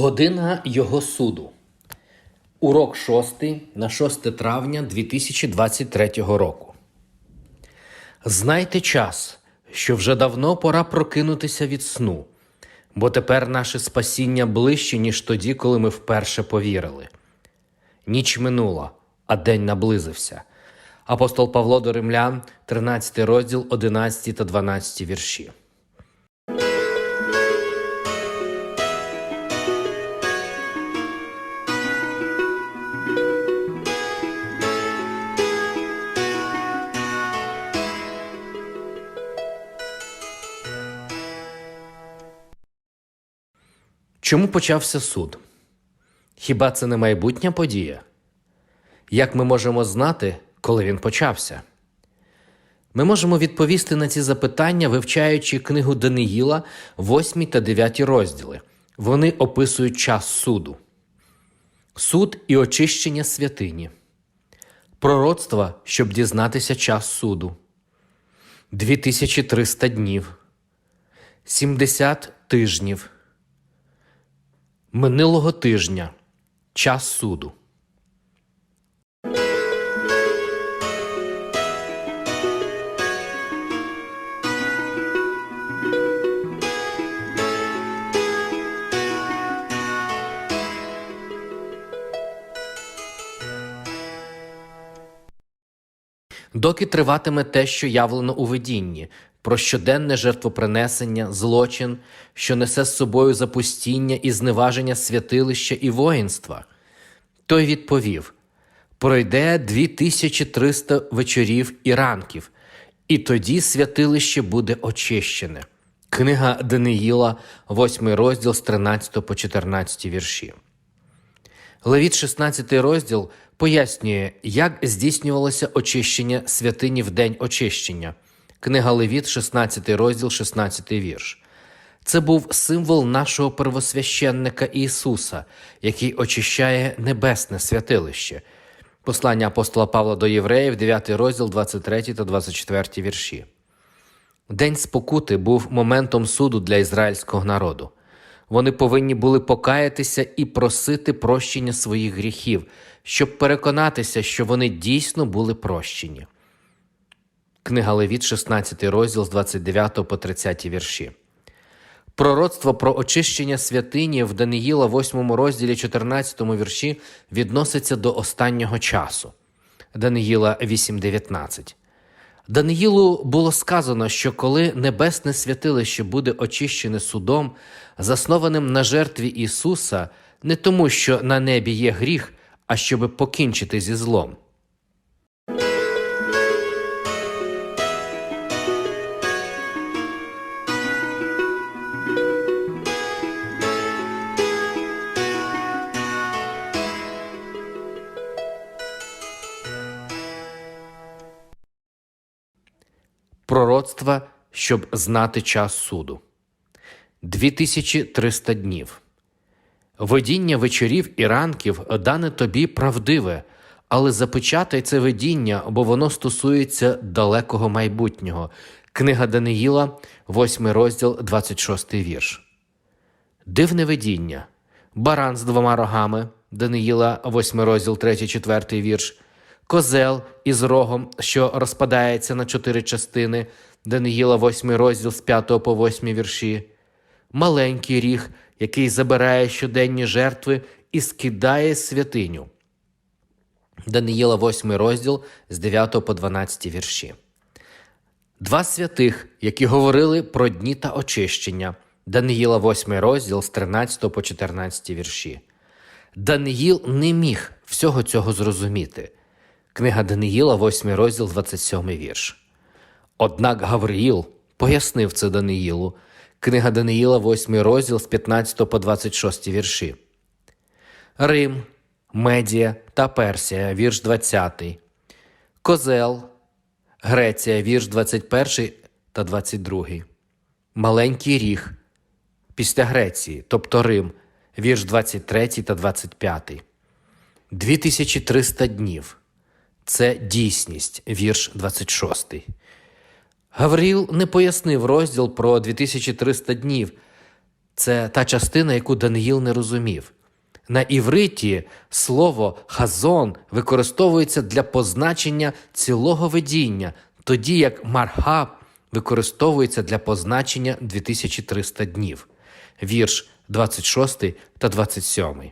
Година його суду. Урок 6 на 6 травня 2023 року. Знайте час, що вже давно пора прокинутися від сну, бо тепер наше спасіння ближче, ніж тоді, коли ми вперше повірили. Ніч минула, а день наблизився. Апостол Павло до Римлян, 13 розділ, 11 та 12 вірші. Чому почався суд? Хіба це не майбутня подія? Як ми можемо знати, коли він почався? Ми можемо відповісти на ці запитання, вивчаючи книгу Даниїла, 8 та 9 розділи. Вони описують час суду, суд і очищення святині, пророцтва, щоб дізнатися час суду, 2300 днів, 70 тижнів. Минулого тижня час суду. Доки триватиме те, що явлено у видінні, про щоденне жертвопринесення, злочин, що несе з собою запустіння і зневаження святилища і воїнства. Той відповів: пройде 2300 вечорів і ранків, і тоді святилище буде очищене. Книга Даниїла, 8 розділ з 13 по 14 вірші. Левіт, 16 розділ, пояснює, як здійснювалося очищення святині в день очищення. Книга Левіт, 16 розділ, 16 вірш. Це був символ нашого первосвященника Ісуса, який очищає небесне святилище. Послання апостола Павла до Євреїв, 9 розділ, 23 та 24 вірші. День спокути був моментом суду для ізраїльського народу. Вони повинні були покаятися і просити прощення своїх гріхів, щоб переконатися, що вони дійсно були прощені. Книга Левіт, 16 розділ з 29 по 30 вірші. Пророцтво про очищення святині в Даниїла, 8 розділі 14 вірші відноситься до останнього часу. Даниїла 8.19. Даниїлу було сказано, що коли небесне святилище буде очищене судом, заснованим на жертві Ісуса, не тому, що на небі є гріх, а щоб покінчити зі злом. Пророцтва, щоб знати час суду. 2300 днів. Видіння вечорів і ранків дане тобі правдиве, але запечатай це видіння, бо воно стосується далекого майбутнього. Книга Даниїла, 8 розділ, 26 вірш. Дивне видіння. Баран з двома рогами. Даниїла, 8 розділ, 3, 4 вірш. Козел із рогом, що розпадається на чотири частини. Даниїла, 8 розділ з 5 по 8 вірші. Маленький ріг, який забирає щоденні жертви і скидає святиню. Даниїла, 8 розділ з 9 по 12 вірші. Два святих, які говорили про дні та очищення. Даниїла, 8 розділ з 13 по 14 вірші. Даниїл не міг всього цього зрозуміти. Книга Даниїла, 8 розділ, 27 вірш. Однак Гавриїл пояснив це Даниїлу. Книга Даниїла, 8 розділ з 15 по 26 вірші. Рим, Медія та Персія, вірш 20. Козел, Греція, вірш 21 та 22. Маленький ріг після Греції, тобто Рим, вірш 23 та 25. 2300 днів. Це дійсність, вірш 26. Гавріл не пояснив розділ про 2300 днів. це та частина, яку Даниїл не розумів. На івриті слово хазон використовується для позначення цілого видіння, тоді як мархаб використовується для позначення 2300 днів. Вірш 26 та 27.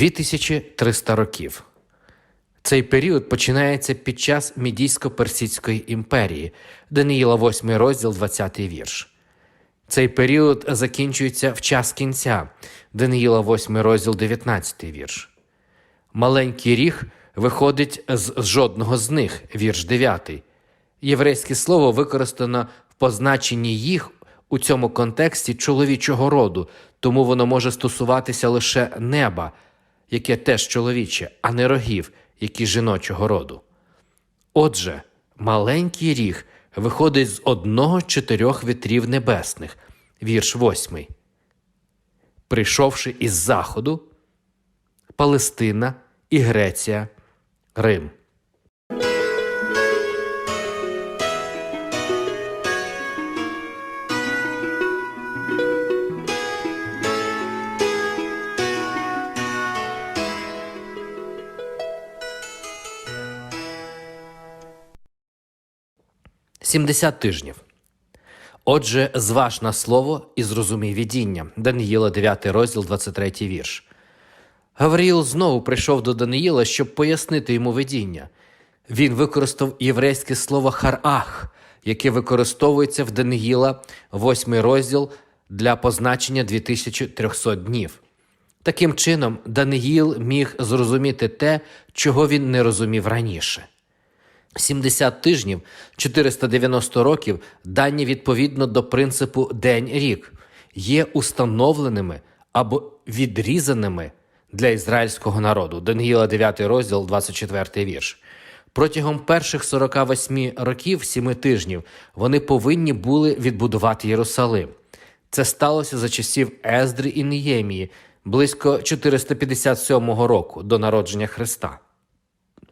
Дві тисячі триста років. Цей період починається під час Мідійсько-Персидської імперії, Даниїла 8 розділ, 20 вірш. Цей період закінчується в час кінця, Даниїла 8 розділ, 19 вірш. Маленький ріг виходить з жодного з них, вірш 9. Єврейське слово використано в позначенні їх у цьому контексті чоловічого роду, тому воно може стосуватися лише неба, яке теж чоловіче, а не рогів, які жіночого роду. Отже, маленький ріг виходить з одного з чотирьох вітрів небесних, вірш восьмий. Прийшовши із заходу, Палестина і Греція, Рим. Сімдесят тижнів. Отже, зваж на слово і зрозумій відіння. Даниїла 9 розділ, 23 вірш. Гавріїл знову прийшов до Даниїла, щоб пояснити йому видіння. Він використав єврейське слово харах, яке використовується в Даниїла 8 розділ для позначення 2300 днів. Таким чином, Даниїл міг зрозуміти те, чого він не розумів раніше. 70 тижнів 490 років дані відповідно до принципу день-рік є установленими або відрізаними для ізраїльського народу. Даниїла 9 розділ, 24 вірш. Протягом перших 48 років, 7 тижнів, вони повинні були відбудувати Єрусалим. Це сталося за часів Ездри і Ніємії близько 457 року до народження Христа.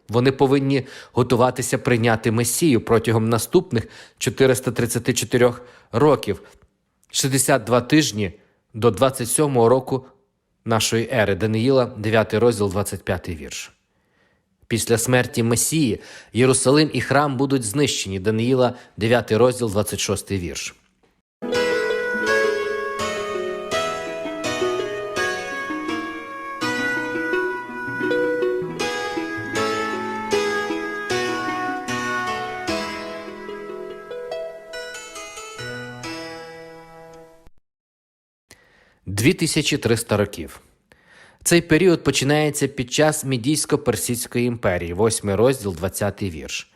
Вони повинні готуватися прийняти Месію протягом наступних 434 років, 62 тижні до 27-го року нашої ери Даниїла, 9 розділ, 25 вірш. Після смерті Месії Єрусалим і храм будуть знищені. Даниїла, 9 розділ, 26 вірш. Дві тисячі триста років. Цей період починається під час Мідійсько-Персидської імперії, 8 розділ, 20 вірш.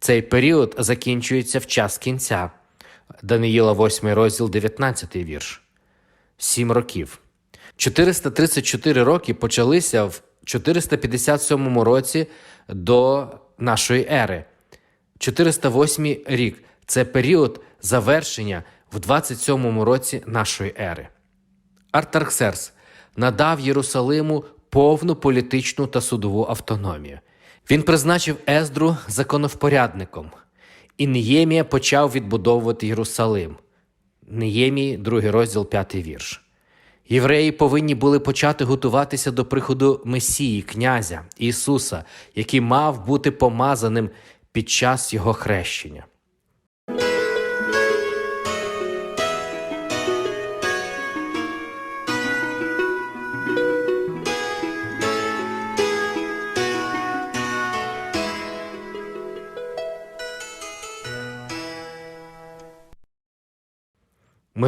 Цей період закінчується в час кінця. Даниїла, 8 розділ, 19 вірш. Сім років. 434 роки почалися в 457 році до нашої ери. 408 рік це період завершення в 27 році нашої ери. Артарксерс надав Єрусалиму повну політичну та судову автономію. Він призначив Ездру законовпорядником, і Неємія почав відбудовувати Єрусалим. Неємії, 2 розділ, 5 вірш. Євреї повинні були почати готуватися до приходу Месії, князя Ісуса, який мав бути помазаним під час його хрещення.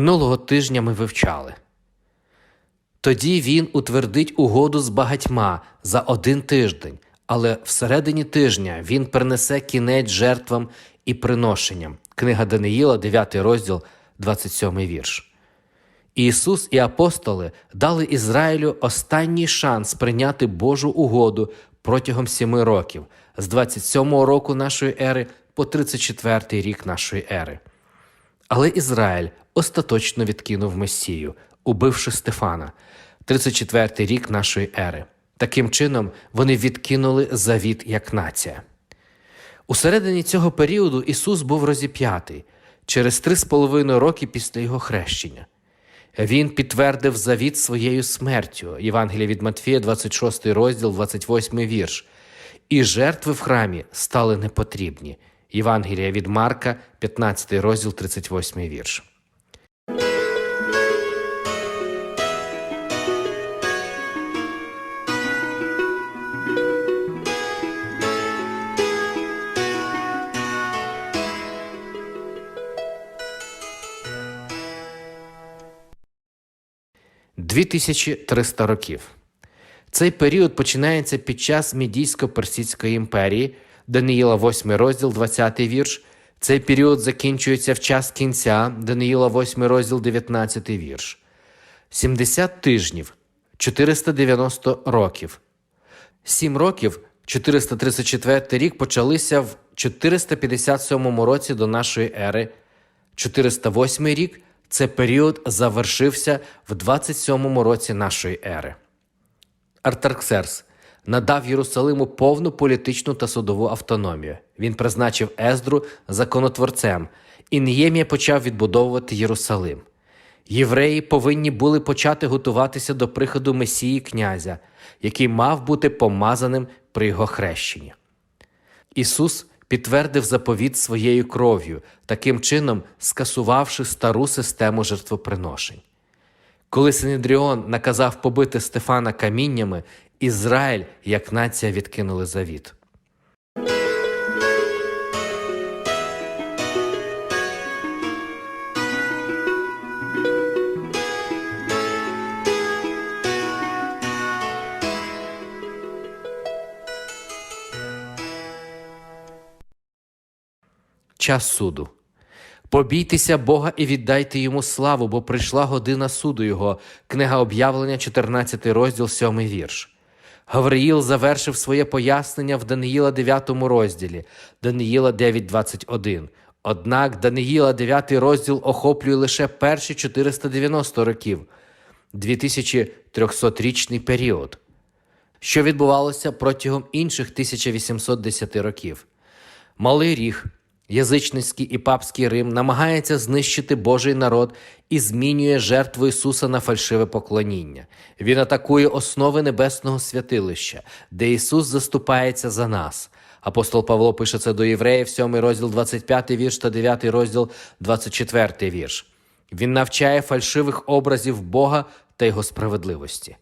Минулого тижня ми вивчали. Тоді він утвердить угоду з багатьма за один тиждень, але всередині тижня він принесе кінець жертвам і приношенням. Книга Даниїла, 9 розділ, 27 вірш. Ісус і апостоли дали Ізраїлю останній шанс прийняти Божу угоду протягом сіми років з 27 року нашої ери по 34 рік нашої ери. Але Ізраїль остаточно відкинув Месію, убивши Стефана, 34-й рік нашої ери. Таким чином, вони відкинули завіт як нація. У середині цього періоду Ісус був розіп'ятий через три з половиною роки після Його хрещення. Він підтвердив завіт своєю смертю. Євангелія від Матфія, 26 розділ, 28 вірш. І жертви в храмі стали непотрібні. Євангелія від Марка, 15 розділ, 38 вірш. Дві тисячі триста років. Цей період починається під час Мідійсько-Персидської імперії, Даниїла 8 розділ, 20 вірш. Цей період закінчується в час кінця, Даниїла 8 розділ, 19 вірш. 70 тижнів, 490 років. Сім років, 434 рік, почалися в 457 році до нашої ери. 408 рік це період завершився в 27 році нашої ери. Артарксеркс надав Єрусалиму повну політичну та судову автономію. Він призначив Ездру законотворцем, і Неємія почав відбудовувати Єрусалим. Євреї повинні були почати готуватися до приходу Месії князя, який мав бути помазаним при його хрещенні. Ісус підтвердив заповіт своєю кров'ю, таким чином скасувавши стару систему жертвоприношень. Коли Синедріон наказав побити Стефана каміннями, Ізраїль як нація відкинули завіт. Час суду. Побійтеся Бога і віддайте йому славу, бо прийшла година суду Його. Книга об'явлення, 14 розділ, 7 вірш. Гавриїл завершив своє пояснення в Даниїла 9 розділі, Даниїла 9.21. Однак Даниїла 9 розділ охоплює лише перші 490 років, 2300-річний період, що відбувалося протягом інших 1810 років. Малий ріг, язичницький і папський Рим намагається знищити Божий народ і змінює жертву Ісуса на фальшиве поклоніння. Він атакує основи небесного святилища, де Ісус заступається за нас. Апостол Павло пише це до євреїв, 7 розділ 25 вірш та 9 розділ 24 вірш. Він навчає фальшивих образів Бога та Його справедливості.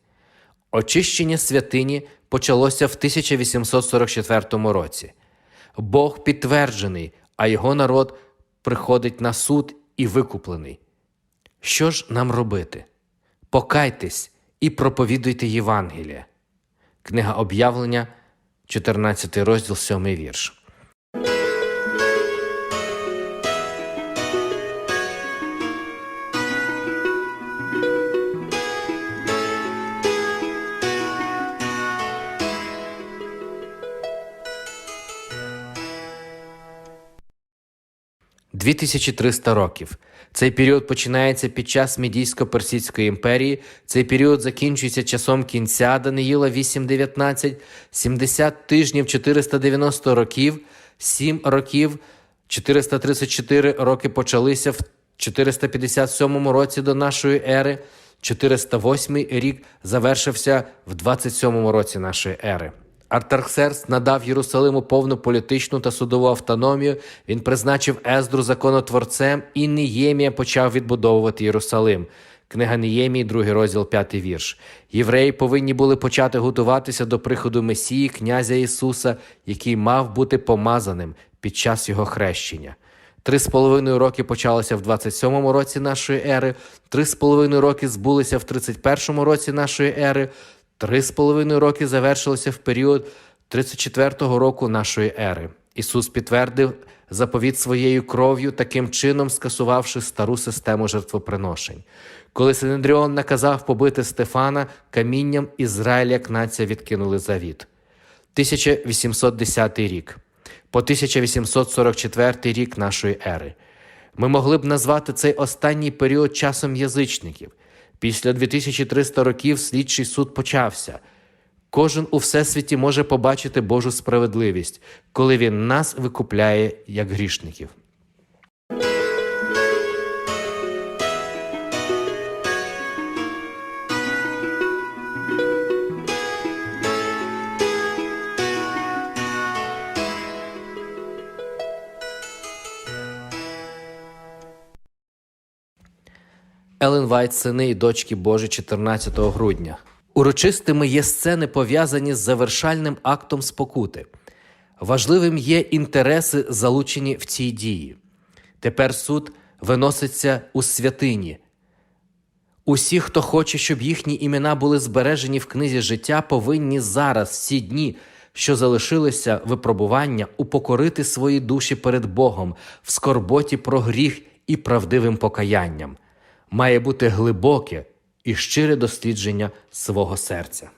Очищення святині почалося в 1844 році. Бог підтверджений, а його народ приходить на суд і викуплений. Що ж нам робити? Покайтесь і проповідуйте Євангеліє. Книга об'явлення, 14 розділ, 7 вірш. Дві тисячі триста років. Цей період починається під час Мідійсько-Персидської імперії. Цей період закінчується часом кінця Даниїла 8.19, 70 тижнів 490 років, 7 років, 434 роки почалися в 457 році до нашої ери, 408 рік завершився в 27 році нашої ери. Артарксеркс надав Єрусалиму повну політичну та судову автономію. Він призначив Ездру законотворцем, і Неємія почав відбудовувати Єрусалим. Книга Неємії, 2 розділ, 5 вірш. Євреї повинні були почати готуватися до приходу Месії, князя Ісуса, який мав бути помазаним під час його хрещення. Три з половиною роки почалося в 27-му році нашої ери, три з половиною роки збулися в 31-му році нашої ери, три з половиною роки завершилося в період 34-го року нашої ери. Ісус підтвердив заповіт своєю кров'ю, таким чином скасувавши стару систему жертвоприношень. Коли Синедріон наказав побити Стефана, камінням Ізраїль як нація відкинули завіт. 1810 рік. По 1844 рік нашої ери. Ми могли б назвати цей останній період часом язичників. Після 2300 років слідчий суд почався. Кожен у всесвіті може побачити Божу справедливість, коли він нас викупляє як грішників. Елен Вайт, сини і дочки Божі 14 грудня. Урочистими є сцени, пов'язані з завершальним актом спокути. Важливим є інтереси, залучені в цій дії. Тепер суд виноситься у святині. Усі, хто хоче, щоб їхні імена були збережені в книзі життя, повинні зараз, в ці дні, що залишилися випробування, упокорити свої душі перед Богом в скорботі про гріх і правдивим покаянням. Має бути глибоке і щире дослідження свого серця.